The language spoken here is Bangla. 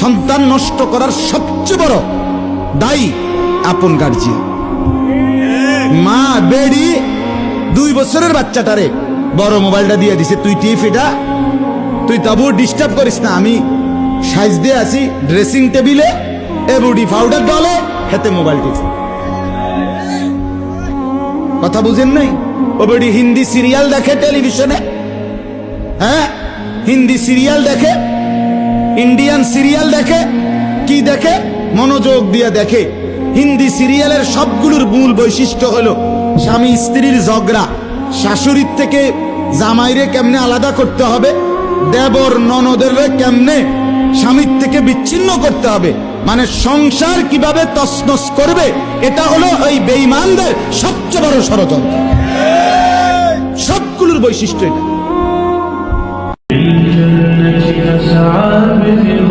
সন্তান নষ্ট করার সবচেয়ে বড় দায়ী আপন গার্জিয়ান মা বেড়ি দুই বছরের বাচ্চাটারে বড় মোবাইলটা দিয়ে দিছে। তুই টিপ এটা, তুই তবু ডিস্টার্ব করিস না। আমি সাইজ দিয়ে আসি ড্রেসিং টেবিলে এ বুডি পাউডার হাতে মোবাইল টিপ। কথা বুঝেন নাই? ও বেডি হিন্দি সিরিয়াল দেখে টেলিভিশনে হ্যাঁ? হিন্দি সিরিয়াল দেখে ইন্ডিয়ান সিরিয়াল দেখে? কি দেখে? মনোযোগ দিয়ে দেখে। হিন্দি সিরিয়ালের সবগুলোর মূল বৈশিষ্ট্য হলো স্বামী স্ত্রীর ঝগড়া। শাশুড়ির থেকে জামাইরে কেমনে আলাদা করতে হবে? দেবর ননদের কেমনে স্বামীর থেকে বিচ্ছিন্ন করতে হবে? মানে সংসার কীভাবে তসনস করবে? এটা হলো ওই বেইমানদের সবচেয়ে বড় ষড়যন্ত্র। সবগুলোর বৈশিষ্ট্য এটা। الجنة أسعى برضا